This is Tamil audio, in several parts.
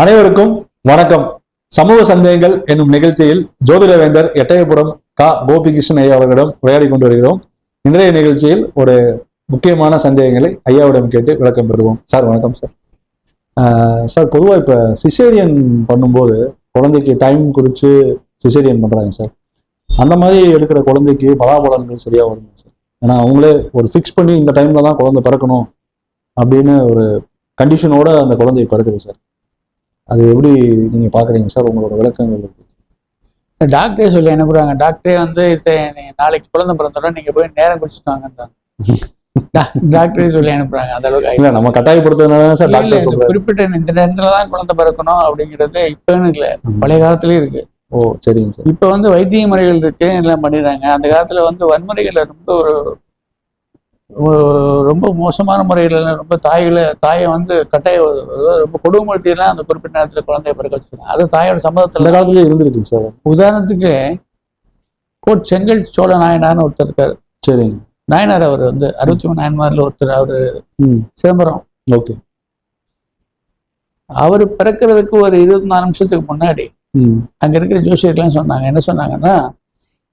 அனைவருக்கும் வணக்கம். சமூக சந்தேகங்கள் என்னும் நிகழ்ச்சியில் ஜோதிடவேந்தர் எட்டயபுரம் கா. கோபிகிருஷ்ணன் ஐயா அவர்களிடம் உரையாடி கொண்டு வருகிறோம். இன்றைய நிகழ்ச்சியில் ஒரு முக்கியமான சந்தேகங்களை ஐயாவிடம் கேட்டு விளக்கம் பெறுவோம். சார் வணக்கம் சார். சார் பொதுவாக இப்போ சிசேரியன் பண்ணும்போது குழந்தைக்கு டைம் குறித்து சிசேரியன் பண்ணுறாங்க சார். அந்த மாதிரி எடுக்கிற குழந்தைக்கு பலாபலன்கள் சரியாக வரும் சார்? ஏன்னா அவங்களே ஒரு ஃபிக்ஸ் பண்ணி இந்த டைமில் தான் குழந்தை பிறக்கணும் அப்படின்னு ஒரு கண்டிஷனோட அந்த குழந்தைய பிறக்குது சார். அது எப்படி நீங்கள் பார்க்குறீங்க சார் உங்களோட விளக்கங்கள்? டாக்டரே சொல்லி அனுப்புறாங்க. டாக்டரே வந்து நாளைக்கு குழந்தை பிறந்தோட நீங்க போய் நேரம் குடிச்சிட்டு வாங்கன்றாங்க. டாக்டரே சொல்லி அனுப்புறாங்க. அந்த அளவுக்கு இல்லை நம்ம கட்டாயப்படுத்துறதுனால தான் சார் டாக்டர் குறிப்பிட்ட இந்த நேரத்துல தான் குழந்தை பிறக்கணும் அப்படிங்கிறது இப்பன்னு இல்ல. பழைய காலத்துலயும் இருக்கு. ஓ சரிங்க சார். இப்ப வந்து வைத்திய முறைகள் இருக்கு எல்லாம் பண்ணிடுறாங்க. அந்த காலத்துல வந்து வன்முறைகளை ரொம்ப ஒரு- ரொம்ப மோசமான எல்லாம் ரொம்ப தாய்களை தாயை வந்து கட்டாய ரொம்ப கொடுமைப்படுத்தி எல்லாம் அந்த குறிப்பிட்ட நேரத்துல குழந்தைய பிறக்க வச்சிருக்காங்க. அது தாயோட சம்மதத்துல காலத்துலேயே இருந்திருக்கு சார். உதாரணத்துக்கு கோட் செங்கல் சோழ நாயனார்னு ஒருத்தர் இருக்காரு. சரிங்க. நாயனார் அவர் வந்து அறுபத்தி மூணு நாயன்மார்ல ஒருத்தர் அவர் சிதம்பரம். ஓகே. அவர் பிறக்கிறதுக்கு ஒரு இருபத்தி நாலு நிமிஷத்துக்கு முன்னாடி அங்க இருக்கிற ஜோசியர்கள்லாம் சொன்னாங்க. என்ன சொன்னாங்கன்னா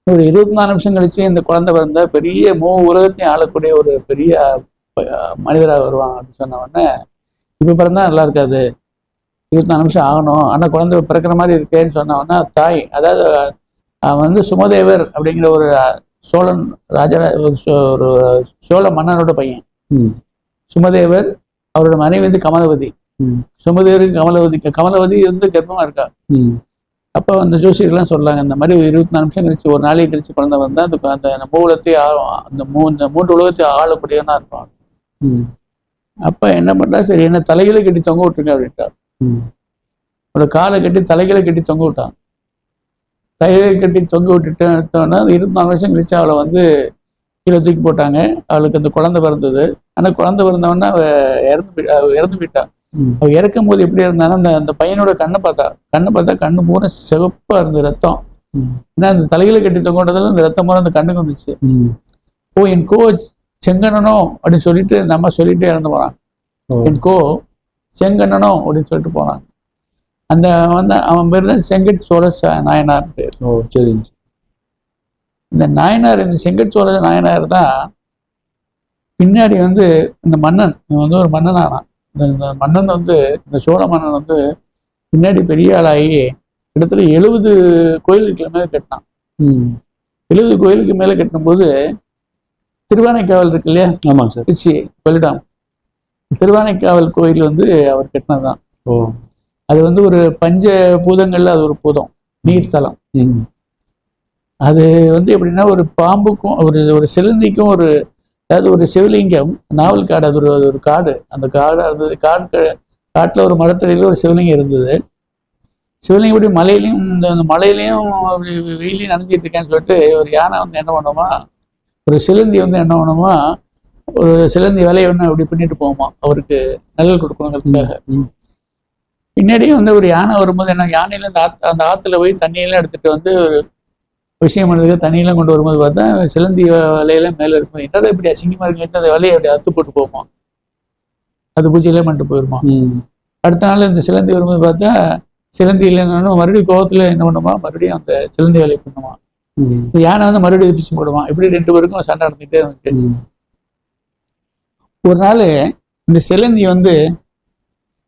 ஒரு இருபத்தி நாலு நிமிஷம் கழிச்சு இந்த குழந்தை பிறந்தா பெரிய மூ உலகத்தையும் ஆளக்கூடிய ஒரு பெரிய மனிதராக வருவாங்க அப்படின்னு சொன்ன உடனே இப்போ பிறந்தா நல்லா இருக்காது. இருபத்தி நாலு நிமிஷம் ஆகணும். ஆனால் குழந்தை பிறக்கிற மாதிரி இருக்கேன்னு சொன்ன உடனே தாய் அதாவது அவன் வந்து சுமதேவர் அப்படிங்கிற ஒரு சோழன் ராஜா ஒரு சோ- ஒரு சோழ மன்னனோட பையன். ம். சுமதேவர் அவரோட மனைவி வந்து கமலவதி. சுமதேவருக்கு கமலவதி கமலவதி வந்து கர்ப்பமா இருக்கா. ம். அப்போ அந்த ஜோசியர்கள்லாம் சொல்றாங்க இந்த மாதிரி இருபத்தி நாலு நிமிஷம் கழிச்சு ஒரு நாளைக்கு கழிச்சு குழந்தை வந்தா அந்த அந்த மூலத்தை அந்த மூ இந்த மூன்று உலகத்தை ஆளக்கூடியவனா இருப்பான் அப்ப என்ன பண்றா? சரி என்ன தலைகளை கட்டி தொங்க விட்டுருங்க அப்படின்ட்டா ம். அவளோட காலை கட்டி தலைகளை கட்டி தொங்க விட்டான். தலைகளை கட்டி தொங்க விட்டுட்டு எடுத்தோன்னா அந்த இருபத்தி நாலு வருஷம் கழிச்சு அவளை வந்து கீழே தூக்கி போட்டாங்க. அவளுக்கு அந்த குழந்தை பிறந்தது. ஆனா குழந்தை பிறந்தவொடனே அவ இறந்து இறந்து போயிட்டா. ம் அவ இறக்கும் போது எப்படி இருந்தானா அந்த அந்த பையனோட கண்ணை பார்த்தா கண்ணை பார்த்தா கண்ணு பூரா சிவப்பா இருந்த ரத்தம். ஏன்னா அந்த தலையில கட்டி தொங்கோட்டதுல அந்த ரத்தம் பூரா அந்த கண்ணுக்கு வந்துச்சு. ஓ என் கோ செங்கண்ணனோ அப்படின்னு சொல்லிட்டு இந்த அம்மா சொல்லிட்டு இறந்து போறான். என் கோ செங்கண்ணனோ அப்படின்னு சொல்லிட்டு போனான் அந்த வந்து அவன் பேர் தான் செங்கட் சோழ நாயனார் பேர். ஓ சார் இந்த நாயனார் இந்த செங்கட் சோழ நாயனார் தான் பின்னாடி வந்து இந்த மன்னன் இவன் வந்து ஒரு மன்னன் ஆனான் இந்த மன்னன் வந்து இந்த சோழ மன்னன் வந்து பின்னாடி பெரிய ஆளாகி கிட்டத்தட்ட எழுபது கோயிலுக்கு மேலே கட்டினான். ம். எழுபது கோயிலுக்கு மேலே கட்டும்போது திருவானைக்காவல் இருக்கு இல்லையா? ஆமாங்க சார். திருச்சி கொள்ளிடம். திருவானைக்காவல் கோயில் வந்து அவர் கட்டினதுதான். ஓ. அது வந்து ஒரு பஞ்ச பூதங்கள்ல அது ஒரு பூதம் நீர் ஸ்தலம். அது வந்து எப்படின்னா ஒரு பாம்புக்கும் ஒரு ஒரு சிலந்திக்கும் ஒரு அதாவது ஒரு சிவலிங்கம் நாவல் காடு அது ஒரு காடு. அந்த காடு அது காட்டு காட்டுல ஒரு மரத்தடியில ஒரு சிவலிங்கம் இருந்தது. சிவலிங்கம் இப்படி மலையிலையும் இந்த மலையிலையும் அப்படி வெயிலையும் நனைஞ்சிட்டு இருக்கேன்னு சொல்லிட்டு ஒரு யானை வந்து என்ன பண்ணுமா ஒரு சிலந்தி வந்து என்ன பண்ணுமா ஒரு சிலந்தி வேலையை ஒன்று அப்படி பண்ணிட்டு போகுமா அவருக்கு நிழல் கொடுக்கணுங்கிறதுக்காக. பின்னாடியே வந்து ஒரு யானை வரும்போது என்ன யானையில அந்த ஆத் அந்த ஆத்துல போய் தண்ணியெல்லாம் எடுத்துட்டு வந்து ஒரு விஷயம் பண்ணுறதுக்கு தண்ணியெல்லாம் கொண்டு வரும்போது பார்த்தா சிலந்தி வலையெல்லாம் மேலே இருக்கும் என்னடா இப்படி அசிங்கமா இருக்குன்ட்டு அந்த வலையை அப்படி அத்து போட்டு போகுமா? அது பூஜையெல்லாம் பண்ணிட்டு போயிருமா? அடுத்த நாள் இந்த சிலந்தி வரும்போது பார்த்தா சிலந்தி இல்லைன்னா மறுபடியும் கோவத்துல என்ன பண்ணுமா? மறுபடியும் அந்த சிலந்தி வேலையை பண்ணுமா யானை வந்து மறுபடியும் பிச்சு போடுவான் இப்படி ரெண்டு பேருக்கும் சண்டை நடந்துகிட்டே இருந்துச்சு ஒரு நாள் இந்த சிலந்தி வந்து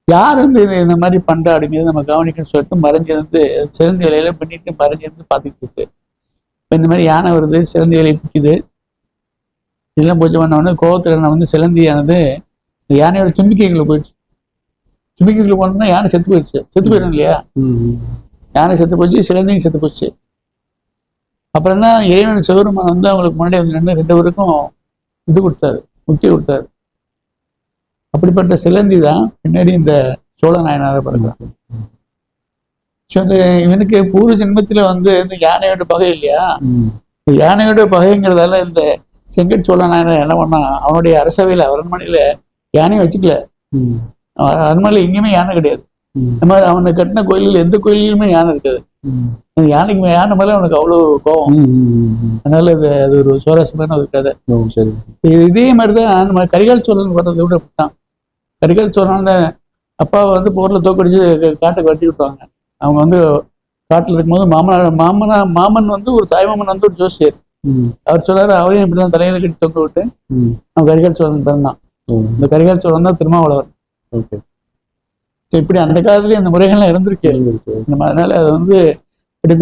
யார் வந்து இந்த மாதிரி பண்றா அப்படிங்கிறத நம்ம கவனிக்கணும்னு சொல்லிட்டு மறைஞ்சிருந்து சிலந்தி வேலையில பண்ணிட்டு மறைஞ்சிருந்து பார்த்துக்கிட்டு இருக்கு. இந்த மாதிரி யானை வருது சிலந்தி வேலையை பிடிக்குது. இதெல்லாம் பூஜை பண்ண உடனே கோவத்துல நான் வந்து சிலந்தியானது இந்த யானையோட தும்பிக்கைகளை போயிடுச்சு. தும்பிக்கைகளை போனோம்னா யானை செத்து போயிடுச்சு. செத்து போயிடும் இல்லையா? யானை செத்து போச்சு சிலந்தியும் செத்து போச்சு. அப்புறம் தான் இறைவன் சிவருமான் வந்து அவங்களுக்கு முன்னாடி வந்து நின்று ரெண்டு பேருக்கும் இது கொடுத்தாரு முக்தி கொடுத்தாரு. அப்படிப்பட்ட சிலந்தி தான் பின்னாடி இந்த சோழ நாயனாரை பிறகு ஸோ இந்த இவனுக்கு பூர்வ ஜென்மத்துல வந்து இந்த யானையோட பகை இல்லையா? இந்த யானையோட பகைங்கிறதால இந்த செங்கட் சோழ நாயனர் என்ன பண்ணான்? அவனுடைய அரசவையில அரண்மனையில யானையை வச்சுக்கல. அரண்மனையில எங்கேயுமே யானை கிடையாது. இந்த மாதிரி அவனை கட்டின கோயிலில் எந்த கோயிலுமே யானை இருக்காது. அந்த யானைக்கு யானை மேல அவனுக்கு அவ்வளோ கோவம் ம் ம் ம் அதனால அது அது ஒரு சுவாரஸ்யமான ஒரு கதை. சரி இது- இதே மாதிரி தான் நம்ம கரிகால் சோழன் வர்றதை விட அப்படித்தான். கரிகால் சோழன் அப்பாவை வந்து போரில் தோக்கடிச்சு க- காட்டுக்கு வெட்டி விட்டுவாங்க அவங்க வந்து காட்டில் இருக்கும்போது மாமனார் மாமனா மாமன் வந்து ஒரு தாய்மாமன் வந்து ஒரு ஜோசியர். அவர் சொல்றாரு அவரையும் இப்படிதான் தலையில கட்டி தொங்க விட்டு அவன் கரிகால் சோழன் பிறந்தான். இந்த கரிகால் சோழன் தான் So இப்படி அந்த காலத்துலயும் அந்த முறைகள்லாம் இருந்திருக்கு. நம்ம அதனால அது வந்து இப்படி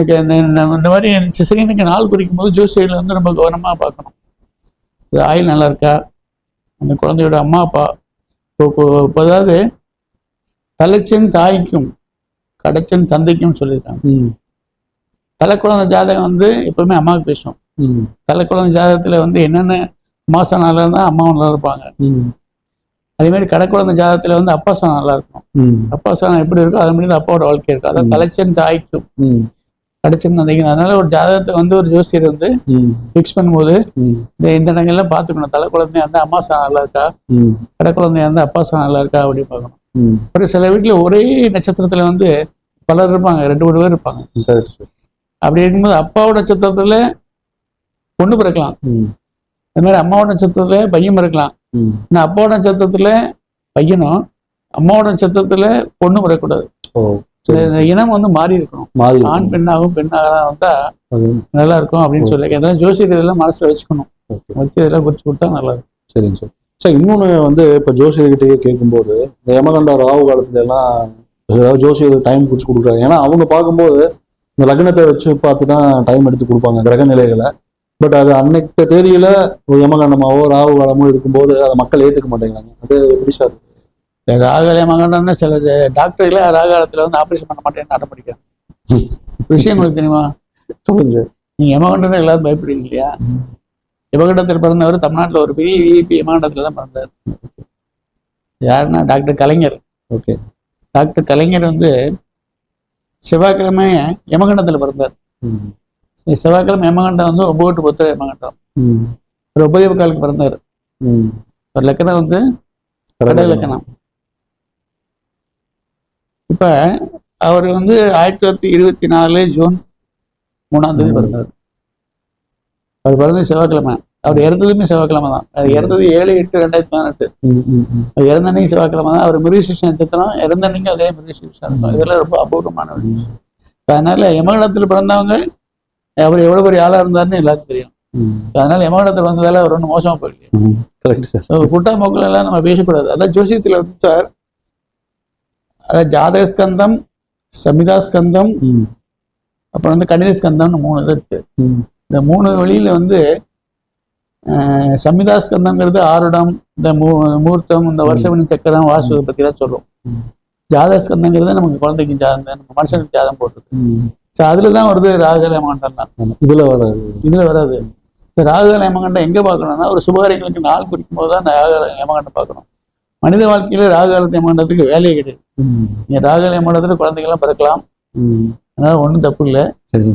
இந்த மாதிரி சிசகனுக்கு நாள் குறிக்கும் போது ஜோசியர்களை வந்து ரொம்ப கவனமா பார்க்கணும். இது ஆயில் நல்லா இருக்கா? அந்த குழந்தையோட அம்மா அப்பா இப்போ அதாவது தலைச்சன் தாய்க்கும் கடைச்சன் தந்தைக்கும் சொல்லியிருக்காங்க. தலைக்குழந்தை ஜாதகம் வந்து எப்பவுமே அம்மாவுக்கு பேசும். தலைக்குழந்தை ஜாதகத்துல வந்து என்னென்ன மாசம் நல்லா இருந்தா அம்மாவும் நல்லா இருப்பாங்க அதே மாதிரி கடைக்குழந்தை ஜாதகத்துல வந்து அப்பா சாணம் நல்லா இருக்கும் அப்பா சாணம் எப்படி இருக்கோ அது மாதிரி அப்பாவோட வாழ்க்கை இருக்கும். ம். தலைச்சன் தாய்க்கும். ம், கடைச்சன் தந்தைக்கும். அதனால ஒரு ஜாதகத்தை வந்து ஒரு ஜோசியர் வந்து ம், ஃபிக்ஸ் பண்ணும்போது இந்த இந்த இடங்கள்லாம் பார்த்துக்கணும். தலை குழந்தையா இருந்தா அம்மா சாணம் நல்லா இருக்கா கடை குழந்தையா இருந்தா அப்பா சாணம் நல்லா இருக்கா அப்படின்னு பார்க்கணும். அப்புறம் சில வீட்டுல ஒரே நட்சத்திரத்துல வந்து பலர் இருப்பாங்க ரெண்டு மூணு பேர் இருப்பாங்க. அப்படி இருக்கும்போது அப்பாவோட நட்சத்திரத்துல பொண்ணு பிறக்கலாம். அது மாதிரி அம்மாவோட நட்சத்திரத்துல பையன் பிறக்கலாம். ஆனால் அப்பாவோட நட்சத்திரத்துல பையனும் அம்மாவோட நட்சத்திரத்துல பொண்ணு இந்த இனம் வந்து மாறி இருக்கணும். ஆண். பெண்ணாகவும் பெண்ணாக வந்தா நல்லா இருக்கும் அப்படின்னு சொல்லி இதெல்லாம் ஜோசியர் இதெல்லாம் மனசுல வச்சுக்கணும். வச்சு இதெல்லாம் குறிச்சு கொடுத்தா நல்லா இருக்கும் சரிங்க சார் சார் இன்னொன்று வந்து இப்போ ஜோசியர்கிட்டயே கேட்கும்போது இந்த யமகண்ட ராகு காலத்துல எல்லாம் ஏதாவது ஜோசியர் டைம் குறிச்சு கொடுக்குறாங்க ஏன்னா அவங்க பார்க்கும்போது இந்த லக்னத்தை வச்சு பார்த்து தான் டைம் எடுத்து கொடுப்பாங்க கிரக நிலைகளை. பட் அது அன்னைக்கு தேதியில ஒரு யமகண்டமாவோ ராகு காலமோ இருக்கும்போது அதை மக்கள் ஏற்றுக்க மாட்டேங்கிறாங்க. அது எப்படி சார்? இந்த ராகாலய மகண்டம்னு சில டாக்டர்களே ராகாலத்துல வந்து ஆபரேஷன் பண்ண மாட்டேன்னு அடம் பிடிக்கிறேன் விஷயம் உங்களுக்கு தெரியுமா? சொல்லுங்க சார். நீங்க யமகண்டம் எல்லாரும் பயப்படுறீங்க இல்லையா? யமகண்டத்தில் பிறந்தவர் தமிழ்நாட்டுல ஒரு பெரிய விஐபி யமகண்டத்துல தான் பிறந்தார். யாருன்னா doctor Kalaignar. Okay doctor Kalaignar வந்து செவ்வாய்க்கிழமை யமகண்டத்துல பிறந்தார். செவ்வாய்க்கிழமை யமகண்டம் வந்து ஒன்பது புத்திர யமகண்டம். ம். ஒரு ஒன்பதே முக்காலுக்கு பிறந்தார். ஒரு லக்கணம் வந்து கடை இலக்கணம். இப்ப அவர் வந்து ஆயிரத்தி தொள்ளாயிரத்தி இருபத்தி நாலு ஜூன் மூணாம் தேதி பிறந்தார். அவர் பிறந்தது செவ்வாய்க்கிழமை. அவர் இறந்ததுமே செவ்வாய்க்கிழமை தான். அது இறந்தது ஏழு எட்டு ரெண்டாயிரத்தி பதினெட்டு. ம் ம் ம். அவர் இறந்த அன்னைக்கு செவ்வாய்க்கிழமை தான். அவர் மிருகசீஷ நட்சத்திரம் இறந்த அன்னைக்கு அதே மிருகசீஷம் இருக்கும். இதெல்லாம் ரொம்ப அபூர்வமான ஒரு விஷயம். அதனால யமகண்டத்தில் பிறந்தவங்க அவர் எவ்வளவு பெரிய ஆளா இருந்தாருன்னு எல்லாருக்கும் தெரியும். அதனால யமகண்டத்தில் வந்ததால அவர் ஒன்றும் மோசமா ஸோ குட்டா மோக்கள் எல்லாம் நம்ம பேசக்கூடாது. அதான் ஜோசியத்தில் வந்து சார் அதாவது ஜாதக ஸ்கந்தம் சமிதா ஸ்கந்தம் அப்புறம் வந்து கணித ஸ்கந்தம்னு மூணு இது இருக்கு. இந்த மூணு வழியில வந்து அஹ், சமிதா ஸ்கந்தம்ங்கிறது ஆருடம் இந்த மூ மூர்த்தம் இந்த வருஷவணி சக்கரம் வாசு இதை பத்தி தான் சொல்றோம். ம். ஜாதக ஸ்கந்தங்கிறது நமக்கு குழந்தைக்கு ஜாதகம் நம்ம மனுஷனுக்கு ஜாதகம் போட்டுருக்கு. ஸோ அதுல தான் வருது ராகல மகண்டம்லாம். இதுல வராது. இதுல வராது. ராகல யமகண்டம் எங்க பார்க்கணும்னா ஒரு சுபகாரியங்களுக்கு நாள் குறிக்கும் போது தான் ராகல யமகண்டம் பார்க்கணும். மனித வாழ்க்கையில ராககாலத்து யமகண்டத்துக்கு வேலையே கிடையாது. ம். நீங்க ராகல யமகண்டத்துல குழந்தைங்களாம் பிறக்கலாம் அதனால ஒன்றும் தப்பு இல்லை.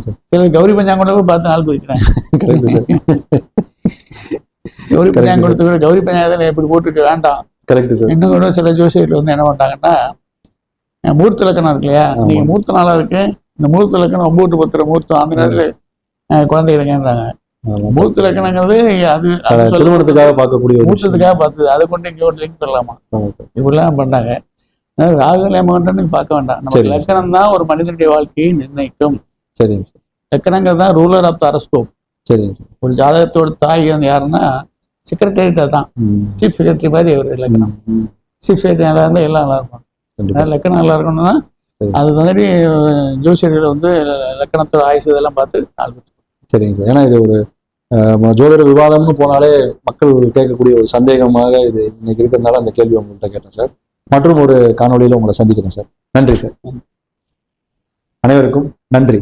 சார். கௌரி பஞ்சாங்கோட கூட பார்த்து நாள் குறிக்கிறேன் கௌரி Correct, பஞ்சாங்கோடத்து கூட கௌரி பஞ்சாங்கத்தில் எப்படி போட்டுருக்க வேண்டாம். கரெக்ட் சார் இன்னும் கூட சில ஜோசியர்கள் வந்து என்ன பண்றாங்கன்னா அஹ் மூர்த்த இலக்கணம் இருக்கு இல்லையா? ஆமா. நீங்க மூர்த்த நாளா இருக்கு. இந்த மூர்த்த இலக்கணம் ஒன்பது பத்திர மூர்த்தம். அந்த நேரத்துல குழந்தை எடுங்கன்றாங்க மூர்த்த இலக்கணங்கிறது அது திருமணத்துக்காக பார்க்கக்கூடிய. மூர்த்தத்துக்காக பார்த்தது அதை கொண்டு இங்கே ஒரு லிங்க் பண்ணலாமா. இப்படிலாம் பண்றாங்க அதனால ராகு லேமகண்டன்னு பார்க்க வேண்டாம். சரி. லக்கணம் தான் ஒரு மனிதனுடைய வாழ்க்கையை நிர்ணயிக்கும். சரிங்க சார் லக்கணங்கிறது தான் ரூலர் ஆஃப் த அரஸ்கோப் சரிங்க சார். ஒரு ஜாதகத்தோட தாய் வந்து யாருன்னா செக்ரட்டரியேட் தான். சீஃப் செக்ரட்டரி மாதிரி ஒரு லக்கணம். சீஃப் செக்ரட்டரி நல்லா இருந்தால் எல்லாம் நல்லா இருக்கும். லக்கணம் நல்லா இருக்கணும்னா. அது மாதிரி ஜோசியர்கள் வந்து லக்கணத்தோட ஆயுசு இதெல்லாம் பார்த்து குறிச்சு சரிங்க சார். ஏன்னா இது ஒரு ஜோதிட விவாதம்னு போனாலே மக்கள் கேட்கக்கூடிய ஒரு சந்தேகமாக இது இன்னைக்கு இருக்கிறதுனால அந்த கேள்வி உங்கள்கிட்ட கேட்டேன் சார். மற்றும் ஒரு காணொளியில உங்களை சந்திக்கிறேன் சார். நன்றி சார். அனைவருக்கும் நன்றி.